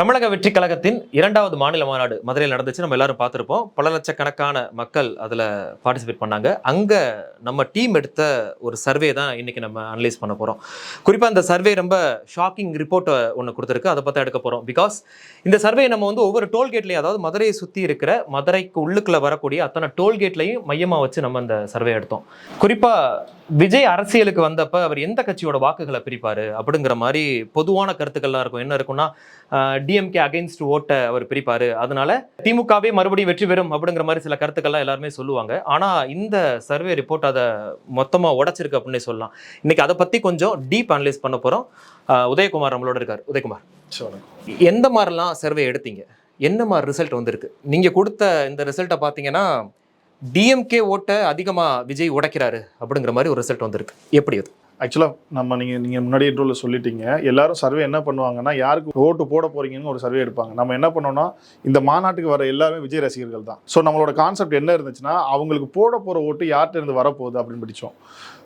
தமிழக வெற்றி கழகத்தின் இரண்டாவது மாநில மாநாடு மதுரையில் நடந்துச்சு. நம்ம எல்லாரும் பார்த்துருப்போம். பல லட்சக்கணக்கான மக்கள் அதில் பார்ட்டிசிபேட் பண்ணாங்க. அங்கே நம்ம டீம் எடுத்த ஒரு சர்வே தான் இன்றைக்கி நம்ம அனலைஸ் பண்ண போகிறோம் குறிப்பாக அந்த சர்வே ரொம்ப ஷாக்கிங் ரிப்போர்ட்டை ஒன்று கொடுத்துருக்கு. அதை பற்றி எடுக்க போகிறோம் பிகாஸ் இந்த சர்வே நம்ம வந்து ஒவ்வொரு டோல்கேட்லையும் அதாவது மதுரையை சுற்றி இருக்கிற மதுரைக்கு உள்ளுக்குள்ளே வரக்கூடிய அத்தனை டோல்கேட்லையும் மையமாக வச்சு நம்ம அந்த சர்வே எடுத்தோம். குறிப்பாக விஜய் அரசியலுக்கு வந்தப்ப அவர் எந்த கட்சியோட வாக்குகளை பிரிப்பாரு அப்படிங்கிற மாதிரி பொதுவான கருத்துக்கள்லாம் இருக்கும். என்ன இருக்கும்னா டிஎம்கே அகைன்ஸ்ட் ஓட்டை அவர் பிரிப்பாரு. அதனால திமுகவே மறுபடியும் வெற்றி பெறும் அப்படிங்கிற மாதிரி சில கருத்துக்கள்லாம் எல்லாருமே சொல்லுவாங்க. ஆனா இந்த சர்வே ரிப்போர்ட் அதை மொத்தமா உடைச்சிருக்கு அப்படின்னு சொல்லலாம். இன்னைக்கு அதை பத்தி கொஞ்சம் டீப் அனலைஸ் பண்ண போறோம். உதயகுமார் நம்மளோட இருக்கார். உதயகுமார். எந்த மாதிரிலாம் சர்வே எடுத்தீங்க? என்ன மாதிரி ரிசல்ட் வந்திருக்கு? நீங்க கொடுத்த இந்த ரிசல்ட்டை பார்த்தீங்கன்னா டிஎம்கே ஓட்டை அதிகமாக விஜய் உடைக்கிறாரு அப்படிங்கிற மாதிரி ஒரு ரிசல்ட் வந்திருக்கு. எப்படி அது? ஆக்சுவலாக நம்ம நீங்கள் நீங்கள் முன்னாடி இன்ட்ரோவில் சொல்லிட்டீங்க. எல்லாரும் சர்வே என்ன பண்ணுவாங்கன்னா யாருக்கு ஓட்டு போட போகிறீங்கன்னு ஒரு சர்வே எடுப்பாங்க. நம்ம என்ன பண்ணோம்னா இந்த மாநாட்டுக்கு வர எல்லாமே விஜய் ரசிகர்கள் தான். ஸோ நம்மளோட கான்செப்ட் என்ன இருந்துச்சுன்னா அவங்களுக்கு போட போகிற ஓட்டு யார்கிட்ட இருந்து வரப்போகுது அப்படின்னு பிடிச்சோம்.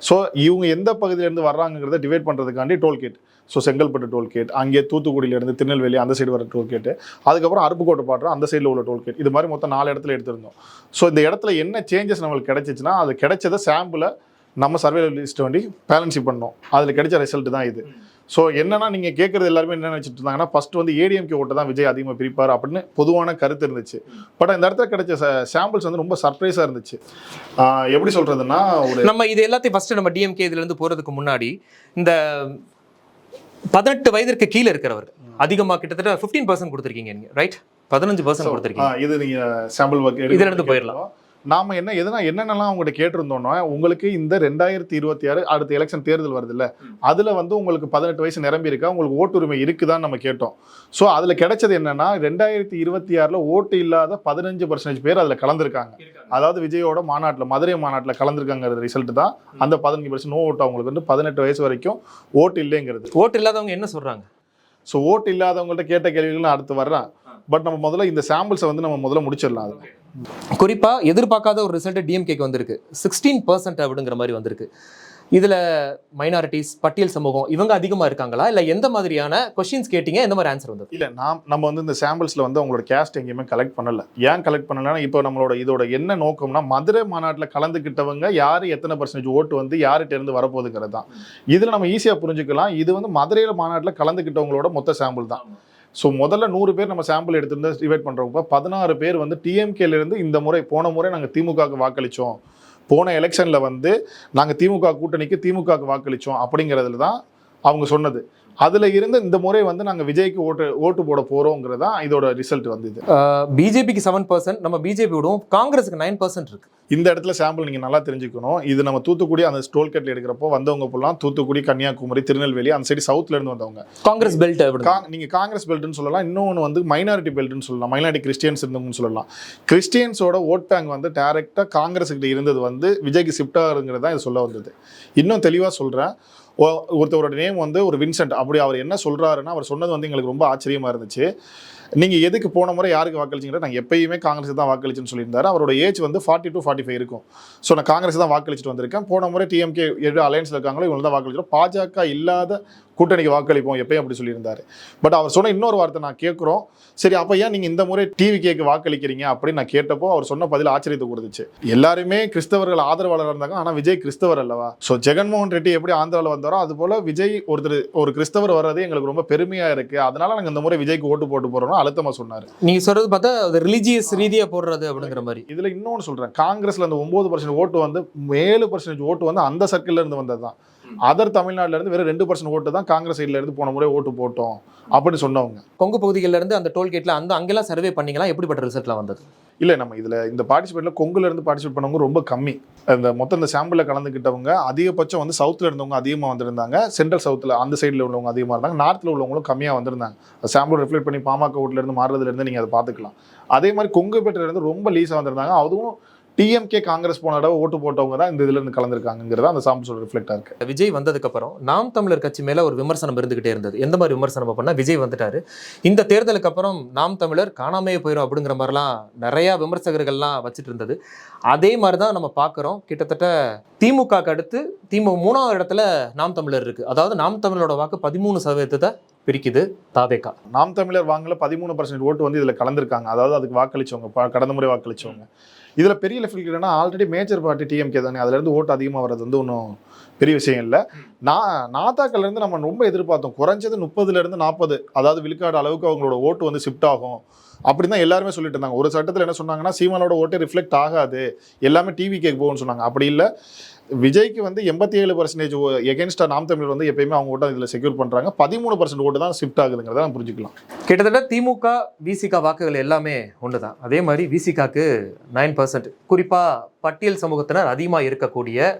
ஸோ இவங்க எந்த பகுதியிலேருந்து வர்றாங்கிறத டிவைட் பண்ணுறதுக்காண்டி டோல்கேட் ஸோ செங்கல்பட்டு டோல்கேட் அங்கே தூத்துக்குடியிலேருந்து திருநெல்வேலி அந்த சைடு வர டோல்கேட்டு அதுக்கப்புறம் அருப்புக்கோட்டை பாட்டுறோம் அந்த சைடில் உள்ள டோல்கேட் இது மாதிரி மொத்தம் நாலு இடத்துல எடுத்திருந்தோம். ஸோ இந்த இடத்துல என்ன சேஞ்சஸ் நம்மளுக்கு கிடைச்சிச்சுன்னா அது கிடைச்சதை சாம்பிளை நம்ம சர்வே லிஸ்ட் வண்டி பேலன்ஸ் பண்ணோம். அதில் கிடைச்ச ரிசல்ட் தான் இது. ஸோ என்னன்னா நீங்கள் கேட்குறது எல்லாருமே என்ன நினச்சிட்டு இருந்தாங்கன்னா ஃபர்ஸ்ட் வந்து ஏடிஎம்கே ஓட்டை தான் விஜய் அதிகமாக பிரிப்பார் அப்படின்னு பொதுவான கருத்து இருந்துச்சு. பட் இந்த இடத்துல கிடைச்ச சாம்பிள்ஸ் வந்து ரொம்ப சர்ப்ரைஸாக இருந்துச்சு. எப்படி சொல்கிறதுன்னா ஒரு நம்ம இது எல்லாத்தையும் ஃபஸ்ட்டு நம்ம டிஎம்கே இதுலேருந்து போகிறதுக்கு முன்னாடி இந்த பதினெட்டு வயதிற்கு கீழே இருக்கிறவர்கள். அதிகமா கிட்டத்தட்ட 15% பர்சன்ட் கொடுத்துருக்கீங்க நீங்க ரைட் பதினஞ்சு பர்சன்ட் கொடுத்துருக்கீங்க. இது நீங்கள் சாம்பிள் ஒர்க் இதுல இருந்து போயிடலாம். நாம என்ன எதுனா என்னென்னலாம் உங்கள்கிட்ட கேட்டிருந்தோம்னா உங்களுக்கு இந்த ரெண்டாயிரத்தி இருபத்தி ஆறு அடுத்த எலெக்ஷன் தேர்தல் வருது இல்ல அதுல வந்து உங்களுக்கு பதினெட்டு வயசு நிரம்பி இருக்கா? உங்களுக்கு ஓட்டுரிமை இருக்குதான்னு நம்ம கேட்டோம். ஸோ அதுல கிடைச்சது என்னன்னா ரெண்டாயிரத்தி இருபத்தி ஆறுல ஓட்டு இல்லாத பதினஞ்சு பர்சன்டேஜ் பேர் அதுல கலந்துருக்காங்க. அதாவது விஜயோட மாநாட்டில் மதுரை மாநாட்டில் கலந்துருக்காங்கிற ரிசல்ட் தான். அந்த பதினஞ்சு பர்சன்ட் நோ ஓட்டு அவங்களுக்கு வந்து பதினெட்டு வயசு வரைக்கும் ஓட்டு இல்லைங்கிறது. ஓட்டு இல்லாதவங்க என்ன சொல்றாங்க? ஸோ ஓட்டு இல்லாதவங்கள்ட்ட கேட்ட கேள்விகள் நான் அடுத்து வர்றேன். பட் நம்ம முதல்ல இந்த சாம்பிள்ஸை வந்து நம்ம முதல்ல முடிச்சிடலாம். அது குறிப்பாக எதிர்பார்க்காத ஒரு ரிசல்ட் டிஎம்கேக்கு வந்திருக்கு. சிக்ஸ்டீன் பர்சன்ட் அப்படிங்கிற மாதிரி வந்திருக்கு. இதில் மைனாரிட்டிஸ் பட்டியல் சமூகம் இவங்க அதிகமாக இருக்காங்களா? இல்லை எந்த மாதிரியான கொஷின்ஸ் கேட்டீங்க? எந்த மாதிரி ஆன்சர் வந்தது? இல்லை நாம் நம்ம வந்து இந்த சாம்பிள்ஸில் வந்து அவங்களோட கேஸ்ட் எங்கேயுமே கலெக்ட் பண்ணலை. ஏன் கலெக்ட் பண்ணலன்னா இப்போ நம்மளோட இதோட என்ன நோக்கம்னா மதுரை மாநாட்டில் கலந்துக்கிட்டவங்க யார் எத்தனை பர்சன்டேஜ் ஓட்டு வந்து யார்கிட்ட இருந்து வரப்போகுதுங்கிறது தான். இதில் நம்ம ஈஸியாக புரிஞ்சுக்கலாம். இது வந்து மதுரையில் மாநாட்டில் கலந்துக்கிட்டவங்களோட மொத்த சாம்பிள் தான். ஸோ முதல்ல நூறு பேர் நம்ம சாம்பிள் எடுத்திருந்து டிவைட் பண்ணுறப்ப பதினாறு பேர் வந்து டிஎம்கேலேருந்து இந்த முறை போன முறை நாங்கள் திமுகவுக்கு வாக்களித்தோம் போன எலெக்ஷனில் வந்து நாங்கள் திமுக கூட்டணிக்கு திமுகவுக்கு வாக்களித்தோம் அப்படிங்கிறதுல தான் அவங்க சொன்னது. அதில் இருந்து இந்த முறை வந்து நாங்கள் விஜய்க்கு ஓட்டு ஓட்டு போட போகிறோங்கிறது தான் இதோட ரிசல்ட் வந்து இது பிஜேபிக்கு செவன் பர்சன்ட் நம்ம பிஜேபி விடுவோம். காங்கிரஸுக்கு நைன் பர்சன்ட் இருக்கு. இந்த இடத்துல சாம்பிள் நீங்கள் நல்லா தெரிஞ்சுக்கணும். இது நம்ம தூத்துக்குடி அந்த டோல்கேட்டில் எடுக்கிறப்போ வந்தவங்க ஃபுல்லாக தூத்துக்குடி கன்னியாகுமரி திருநெல்வேலி அந்த சைடு சவுத்துல இருந்து வந்தவங்க. காங்கிரஸ் பெல்ட் நீங்கள் காங்கிரஸ் பெல்ட்னு சொல்லலாம். இன்னொன்று வந்து மைனாரிட்டி பெல்ட்னு சொல்லலாம். மைனாரிட்டி கிறிஸ்டியன்ஸ் இருந்தவங்கன்னு சொல்லலாம். கிறிஸ்டியன்ஸோட ஓட் பேங்க் வந்து டேரெக்டாக காங்கிரஸ் கிட்ட இருந்தது வந்து விஜய்க்கு ஷிஃப்ட் ஆகுங்கிறது தான் இது சொல்ல வந்தது. இன்னும் தெளிவாக சொல்கிறேன் ஒருத்தவரோட நேம் வந்து ஒரு வின்சென்ட் அப்படி அவர் என்ன சொல்கிறாருன்னா அவர் சொன்னது வந்து எங்களுக்கு ரொம்ப ஆச்சரியமாக இருந்துச்சு. நீங்கள் எதுக்கு போன முறை யாருக்கு வாக்களிச்சிங்கிற நான் எப்பயுமே காங்கிரஸ் தான் வாக்களிச்சுன்னு சொல்லியிருந்தாரு. அவரோட ஏஜ் வந்து ஃபார்ட்டி டு ஃபார்ட்டி ஃபைவ் இருக்கும். ஸோ நான் காங்கிரஸ் தான் வாக்களிச்சுட்டு வந்திருக்கேன். போன முறை டிஎம்கே எது அலையன்ஸில் இருக்காங்களோ இவங்க தான் வாக்களிச்சிடும் பாஜக இல்லாத கூட்டணிக்கு வாக்களிப்போம் எப்பயும் அப்படி சொல்லியிருந்தாரு. பட் அவர் சொன்ன இன்னொரு வார்த்தை நான் கேட்குறோம். சரி அப்போ ஏன் நீங்கள் இந்த முறை டிவி கேக்கு வாக்களிக்கிறீங்க அப்படின்னு நான் கேட்டப்போ அவர் சொன்ன பதில் ஆச்சரியத்தை கொடுத்துச்சு. எல்லாருமே கிறிஸ்தவர்கள் ஆதரவாளர் இருந்தாங்க ஆனால் விஜய் கிறிஸ்தவர் அல்லவா? ஸோ ஜெகன்மோகன் ரெட்டி எப்படி ஆந்திராவில் வந்தாரோ அது போல விஜய் ஒருத்தர் ஒரு கிறிஸ்தவர் வர்றது எங்களுக்கு ரொம்ப பெருமையாக இருக்குது அதனால நாங்கள் இந்த முறை விஜய்க்கு ஓட்டு போட்டு போகிறோம்னு அழுத்தமாக சொன்னார். நீங்க சொல்றது பார்த்தா அது ரிலீஜியஸ் ரீதியா போடுறது அப்படிங்கிற மாதிரி. இதில் இன்னொன்று சொல்கிறேன் காங்கிரஸில் அந்த ஒம்பது பர்சன்ட் ஓட்டு வந்து ஏழு பர்சன்டேஜ் ஓட்டு வந்து அந்த சர்க்கிள்ல இருந்து வந்தது தான் அதர் தமிழ்நாட்டுல இருந்து வெறும் ரெண்டு பர்சன்ட் ஓட்டு தான் காங்கிரஸ் சைட்ல இருந்து போன முறை ஓட்டு போட்டோம் அப்படின்னு சொன்னவங்க. கொங்கு பகுதிகளில இருந்து அந்த டோல்கேட்ல அந்த அங்கெல்லாம் சர்வே பண்ணீங்களா எப்படிப்பட்ட ரிசல்ட்லாம் வந்தது? இல்லை நம்ம இதில் இந்த பார்ட்டிசிபேட்ல கொங்குல இருந்து பார்ட்டிசிபேட் பண்ணவங்க ரொம்ப கம்மி. அந்த மொத்தம் இந்த சாம்பிளில் கலந்துக்கிட்டவங்க அதிகபட்சம் வந்து சவுத்தில் இருந்தவங்க அதிகமாக வந்திருந்தாங்க. சென்ட்ரல் சவுத்தில் அந்த சைடில் உள்ளவங்க அதிகமாக இருந்தாங்க. நார்த்தில் உள்ளவங்களும் கம்மியாக வந்திருந்தாங்க. சாம்பிள் ரிஃப்ளெக்ட் பண்ணி பாமக ஓட்டுல இருந்து மாறுறதுல இருந்து நீங்கள் அதை பார்த்துக்கலாம். அதே மாதிரி கொங்கு பேட்டில இருந்து ரொம்ப லீஸாக வந்திருந்தாங்க. அதுவும் டிஎம்கே காங்கிரஸ் போன தடவை ஓட்டு போட்டவங்க தான் இந்த இதுல இருந்து அந்த சாம்பிள்ஸோட ரிஃப்ளெக்டாக இருக்கு. விஜய் வந்ததுக்கு அப்புறம் நாம் தமிழர் கட்சி மேல ஒரு விமர்சனம் இருந்துகிட்டே இருந்தது. எந்த மாதிரி விமர்சனம் பண்ணா விஜய் வந்துட்டாரு. இந்த தேர்தலுக்கு அப்புறம் நாம் தமிழர் காணாமையே போயிடும் அப்படிங்கிற மாதிரிலாம் நிறைய விமர்சகர்கள்லாம் வச்சுட்டு இருந்தது. அதே மாதிரி தான் நம்ம பார்க்குறோம். கிட்டத்தட்ட திமுகக்கு அடுத்து திமுக மூணாவது இடத்துல நாம் தமிழர் இருக்கு. அதாவது நாம் தமிழரோட வாக்கு பதிமூணு சதவீதத்தை பிரிக்குது தாதேகா நாம் தமிழர் வாங்கல பதிமூணு பர்சன்ட் ஓட்டு வந்து இதில் கலந்துருக்காங்க. அதாவது அதுக்கு வாக்களிச்சவங்க கடந்த முறை வாக்களிச்சவங்க. இதில் பெரிய லெவல் என்னன்னா ஆல்ரெடி மேஜர் பார்ட்டி டிஎம்கே தானே. அதுலேருந்து ஓட்டு அதிகமாக வர்றது வந்து ஒன்றும் பெரிய விஷயம் இல்லை. நான் நாத்தாக்கள்லேருந்து நம்ம ரொம்ப எதிர்பார்த்தோம். குறைஞ்சது முப்பதுலேருந்து நாற்பது அதாவது விழுக்காடு அளவுக்கு அவங்களோட ஓட்டு வந்து ஷிஃப்ட் ஆகும். அப்படி தான் எல்லாருமே சொல்லிட்டு இருந்தாங்க. ஒரு சட்டத்தில் என்ன சொன்னாங்கன்னா சீமானோட ஓட்டே ரிஃப்ளெக்ட் ஆகாது. எல்லாமே டிவி கேக் போகும்னு சொன்னாங்க. அப்படி இல்லை. விஜய்க்கு வந்து எண்பத்தி ஏழு பர்சன்டேஜ் எகென்ஸ்டா நாம் தமிழர் வந்து எப்பயுமே அவங்க ஓட்டை இதில் செக்யூர் பண்ணுறாங்க பதிமூணு பர்சன்ட் ஓட்டு தான் ஷிஃப்ட் ஆகுதுங்கிறத நம்ம புரிஞ்சுக்கலாம். கிட்டத்தட்ட திமுக விசிகா வாக்குகள் எல்லாமே ஒன்று தான் அதே மாதிரி விசிகாக்கு நைன் பர்சன்ட் குறிப்பாக பட்டியல் சமூகத்தினர் அதிகமாக இருக்கக்கூடிய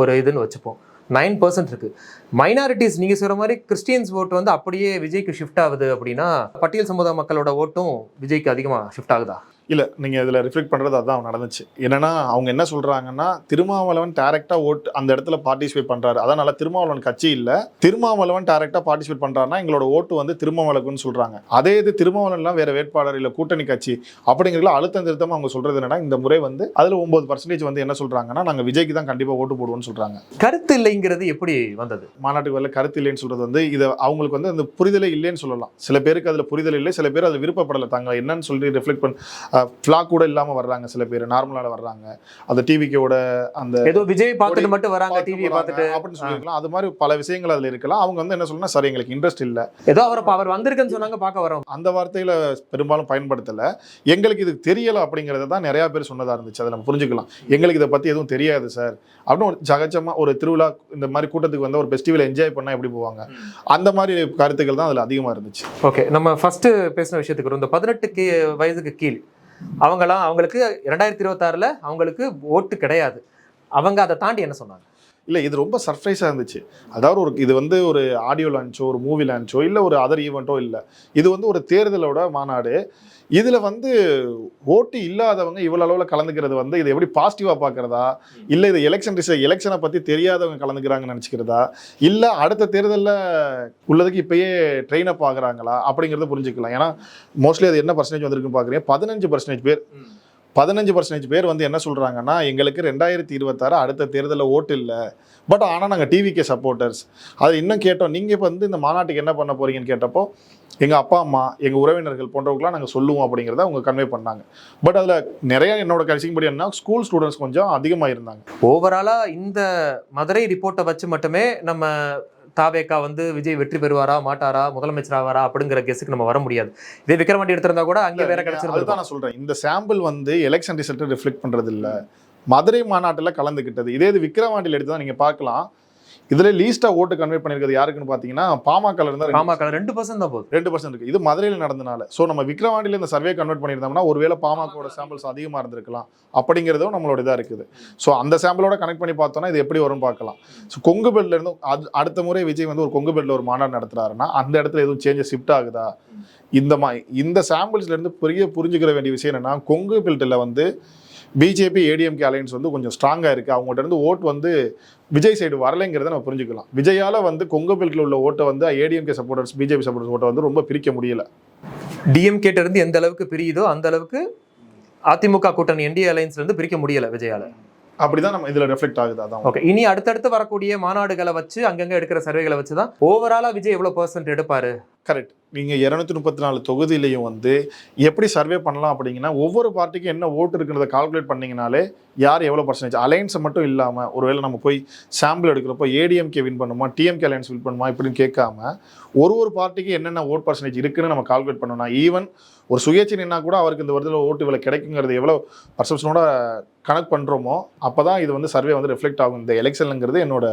ஒரு இதுன்னு வச்சுப்போம். நைன் பர்சன்ட் இருக்குது மைனாரிட்டிஸ் நீங்கள் சொல்கிற மாதிரி கிறிஸ்டியன்ஸ் ஓட்டு வந்து அப்படியே விஜய்க்கு ஷிஃப்ட் ஆகுது அப்படின்னா பட்டியல் சமுதாய மக்களோட ஓட்டும் விஜய்க்கு அதிகமாக ஷிஃப்ட் ஆகுதா? இல்லை நீங்கள் இதில் ரிஃப்ளெக்ட் பண்ணுறது அதான் நடந்துச்சு. என்னன்னா அவங்க என்ன சொல்கிறாங்கன்னா திருமாவளவன் டேரெக்டாக ஓட்டு அந்த இடத்துல பார்ட்டிசிபேட் பண்ணுறாரு அதனால திருமாவளவன் கட்சி இல்லை. திருமாவளவன் டேரெக்டாக பார்ட்டிசிபேட் பண்ணுறாருன்னா எங்களோட ஓட்டு வந்து திருமாவளவனுக்குன்னு சொல்கிறாங்க அதே இது திருமாவளவன்லாம் வேற வேட்பாளர் இல்லை கூட்டணி கட்சி அப்படிங்கிறதுல அழுத்தம் திருத்தமாக அவங்க சொல்கிறது என்னன்னா இந்த முறை வந்து அதில் ஒம்பது பர்சன்டேஜ் வந்து என்ன சொல்கிறாங்கன்னா நாங்கள் விஜய்க்கு தான் கண்டிப்பாக ஓட்டு போடுவோம்னு சொல்கிறாங்க கருத்து இல்லைங்கிறது எப்படி வந்தது? மாநாட்டுக்கு வரல கருத்து இல்லைன்னு சொல்றது வந்து இதை அவங்களுக்கு வந்து அந்த புரிதலே இல்லைன்னு சொல்லலாம். சில பேருக்கு அதுல புரிதல் இல்லை சில பேர் அது விருப்பப்படலை. தாங்க என்னன்னு சொல்லி ரிஃப்ளெக்ட் பண்ண ஃப்ளாக் கூட இல்லாம வர்றாங்க சில பேர். நார்மலாக வர்றாங்க. அந்த டிவிக்கோட அந்த ஏதோ விஜய் பார்த்துட்டு மட்டும் வராங்க டிவியை பார்த்துட்டு. அப்படின்னு சொல்லிருக்கலாம். அது மாதிரி பல விஷயங்கள் அதுல இருக்கலாம். அவங்க வந்து என்ன சொல்லணும் சரி எங்களுக்கு இன்ட்ரெஸ்ட் இல்ல. ஏதோ அவர் அவர் வந்திருக்குன்னு சொன்னாங்க பார்க்க வரோம் அந்த வார்த்தையில பெரும்பாலும் பயன்படுத்தல. எங்களுக்கு இது தெரியல அப்படிங்கறத தான் நிறைய பேர் சொன்னதா இருந்துச்சு. அதை நம்ம புரிஞ்சுக்கலாம். எங்களுக்கு இதை பத்தி எதுவும் தெரியாது சார். அப்படின்னு ஒரு ஜகஜமா ஒரு திருவிழா இந்த மாதிரி கூட்டத்துக்கு வந்து ஒரு ஃபெஸ்டிவல் என்ஜாய் பண்ணா எப்படி போவாங்க? அந்த மாதிரி கருத்துக்கள் தான் அதுல அதிகமா இருந்துச்சு. ஓகே நம்ம ஃபர்ஸ்ட் பேசின விஷயத்துக்கு. இந்த பதினெட்டுக்கு வயதுக்கு கீழ். அவங்களாம் அவங்களுக்கு ரெண்டாயிரத்தி இருபத்தாறில் அவங்களுக்கு ஓட்டு கிடையாது. அவங்க அதை தாண்டி என்ன சொன்னாங்க? இல்லை இது ரொம்ப சர்ப்ரைஸாக இருந்துச்சு. அதாவது ஒரு இது வந்து ஒரு ஆடியோ லான்ச்சோ ஒரு மூவி லான்ச்சோ இல்லை ஒரு அதர் ஈவெண்ட்டோ இல்லை. இது வந்து ஒரு தேர்தலோட மாநாடு. இதில் வந்து ஓட்டு இல்லாதவங்க இவ்வளோ அளவில் கலந்துக்கிறது வந்து இதை எப்படி பாசிட்டிவாக பார்க்குறதா? இல்லை இது எலெக்ஷன் ரிசல்ட் எலெக்ஷனை பற்றி தெரியாதவங்க கலந்துக்கிறாங்கன்னு நினச்சிக்கிறதா? இல்லை அடுத்த தேர்தலில் உள்ளதுக்கு இப்பயே ட்ரெயினை பார்க்குறாங்களா அப்படிங்கிறத புரிஞ்சுக்கலாம். ஏன்னா மோஸ்ட்லி அது என்ன பர்சன்டேஜ் வந்திருக்குன்னு பார்க்குறீங்க? பதினஞ்சு பர்சன்டேஜ் பேர். பதினஞ்சு பர்சன்டேஜ் பேர் வந்து என்ன சொல்கிறாங்கன்னா எங்களுக்கு ரெண்டாயிரத்தி இருபத்தாறு அடுத்த தேர்தலில் ஓட்டு இல்லை. பட் ஆனால் நாங்கள் டிவிகே சப்போர்ட்டர்ஸ் அது இன்னும் கேட்டோம். நீங்கள் இப்போ வந்து இந்த மாநாட்டுக்கு என்ன பண்ண போகிறீங்கன்னு கேட்டப்போ எங்கள் அப்பா அம்மா எங்கள் உறவினர்கள் போன்றவங்களாம் நாங்கள் சொல்லுவோம் அப்படிங்கிறத அவங்க கன்வே பண்ணாங்க. பட் அதில் நிறைய என்னோட கடைசிப்படி என்ன ஸ்கூல் ஸ்டூடெண்ட்ஸ் கொஞ்சம் அதிகமாக இருந்தாங்க ஓவராலாக இந்த மதுரை ரிப்போர்ட்டை வச்சு மட்டுமே நம்ம தாவேக்கா வந்து விஜய் வெற்றி பெறுவாரா மாட்டாரா முதலமைச்சர் ஆவாரா அப்படிங்கிற கெஸுக்கு நம்ம வர முடியாது. இதே விக்ரவாண்டி எடுத்திருந்தா கூட அங்கே வேற அதுதான் கிடைச்சிருந்தா நான் சொல்கிறேன் இந்த சாம்பிள் வந்து எலெக்ஷன் ரிசல்ட்டை ரிஃப்ளெக்ட் பண்ணுறது இல்லை மதுரை மாநாட்டில் கலந்துக்கிட்டது இதே இது விக்ரவாண்டியில் எடுத்து தான் நீங்கள் பார்க்கலாம். இதில் லீஸ்ட்டாக ஓட்டு கன்வே பண்ணியிருக்கிறது யாருக்குன்னு பார்த்தீங்கன்னா பாமக இருந்தால் பாமக ரெண்டு பர்சன்ட் தான் போகுது. ரெண்டு பர்சன்ட் இருக்கு. இது மதுரையில் நடந்தனால. ஸோ நம்ம விக்ரவாண்டியில் இந்த சர்வே கன்வெர்ட் பண்ணியிருந்தோம்னா ஒருவேளை பாமகோட சாம்பிள்ஸ் அதிகமாக இருந்திருக்கலாம். அப்படிங்கிறதும் நம்மளோட இதாக இருக்குது. ஸோ அந்த சாம்பிளோட கனெக்ட் பண்ணி பார்த்தோம்னா இது எப்படி வரும்னு பார்க்கலாம். ஸோ கொங்கு பெல்ட்ல இருந்து அது அடுத்த முறை விஜய் வந்து ஒரு கொங்கு பெல்ட்ல ஒரு மாநாடு நடத்துறாருன்னா அந்த இடத்துல எதுவும் சேஞ்சஸ் ஷிஃப்ட் ஆகுதா? இந்த மா இந்த சாம்பிள்ஸ்ல இருந்து பெரிய புரிஞ்சுக்கிற வேண்டிய விஷயம் என்னன்னா கொங்கு பெல்ட்டில் வந்து பிஜேபி ஏடிஎம்கே அலையன்ஸ் வந்து கொஞ்சம் ஸ்ட்ராங்காக இருக்குது அவங்கள்ட்ட இருந்து ஓட் வந்து விஜய் சைடு வரலைங்கிறத நம்ம புரிஞ்சுக்கலாம். விஜயால வந்து கொங்கு பெல்ட்டில் உள்ள ஓட்டை வந்து ஏடிஎம்கே சப்போர்ட்டர்ஸ் பிஜேபி சப்போர்ட்டர்ஸ் ஓட்டை வந்து ரொம்ப பிரிக்க முடியல. டிஎம்கேட்ட இருந்து எந்த அளவுக்கு பிரியுதோ அந்த அளவுக்கு அதிமுக கூட்டணி என்டிஏ அலையன்ஸ்லேருந்து பிரிக்க முடியலை விஜயால. அப்படிதான் நம்ம இதுல ரெஃப்ளெக்ட் ஆகுது அதான் ஓகே இனி அடுத்தடுத்து வரக்கூடிய மாநாடுகளை வச்சு அங்கங்க எடுக்கிற சர்வேகளை வச்சு தான் ஓவராலா விஜய் எவ்வளவு பர்சன்ட் எடுப்பாரு? கரெக்ட் நீங்க இருநூத்தி முப்பத்தி நாலு தொகுதியிலையும் வந்து எப்படி சர்வே பண்ணலாம் அப்படிங்கன்னா ஒவ்வொரு பார்ட்டிக்கும் என்ன ஓட்டு இருக்குன்றத கால்குலேட் பண்ணீங்கனாலே யார் எவ்வளோ பர்சன்டேஜ் அலைன்ஸை மட்டும் இல்லாமல் ஒருவேளை நம்ம போய் சாம்பிள் எடுக்கிறப்போ ஏடிஎம்கே வின் பண்ணுமா டிஎம்கே அலைன்ஸ் வின் பண்ணுமா இப்படின்னு கேட்காம ஒரு ஒரு பார்ட்டிக்கு என்னென்ன ஓட் பர்சன்டேஜ் இருக்குன்னு நம்ம கால்குலேட் பண்ணணும் ஈவன் ஒரு சுயேட்சை நின்னா கூட அவருக்கு இந்த வருடத்தில் ஓட்டு இவ்வளோ கிடைக்குங்கிறது எவ்வளோ பர்செப்ஷனோட கனெக்ட் பண்ணுறோமோ அப்போ தான் இது வந்து சர்வே வந்து ரிஃப்ளெக்ட் ஆகும். இந்த எலெக்ஷனுங்கிறது என்னோட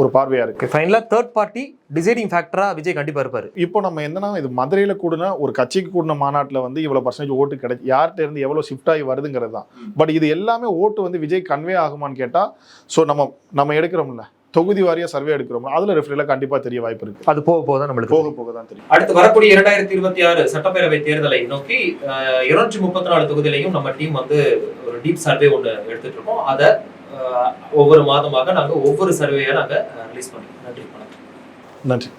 ஒரு பார்வையாக இருக்குது ஃபைனலா தேர்ட் பார்ட்டி டிசைடிங் ஃபேக்டரா விஜய் கண்டிப்பா இருப்பாரு. இப்போ நம்ம என்னன்னா இது மதுரையில் கூடின ஒரு கட்சிக்கு கூடின மாநாட்டில் வந்து இவ்வளோ பர்சன்டேஜ் ஓட்டு கிடை யார்கிட்ட இருந்து எவ்வளோ ஷிஃப்ட் ஆகி வருதுங்கிறது தான். பட் இது எல்லாமே ஓட்டு வந்து விஜய் கன்வே ஆகுமான்னு கேட்டால் ஸோ நம்ம நம்ம எடுக்கிறோம்ல. தொகுதி வாரியாக சர்வே எடுக்கிறோம்ல. அதில் ரெஃபரில் கண்டிப்பாக தெரிய வாய்ப்பு இருக்கு. அது போக போக தான் நம்மளுக்கு போக போக தான் தெரியும். அடுத்து வரக்கூடிய இரண்டாயிரத்தி இருபத்தி ஆறு சட்டப்பேரவை தேர்தலை நோக்கி இருநூற்றி முப்பத்தி நாலு தொகுதியிலையும் நம்ம டீம் வந்து டீப் சர்வே ஒன்று எடுத்துட்டு இருக்கோம் அதை ஒவ்வொரு மாதமாக நாங்கள் ஒவ்வொரு சர்வேயாக நாங்கள் ரிலீஸ் பண்ணி நன்றி வணக்கம். நன்றி.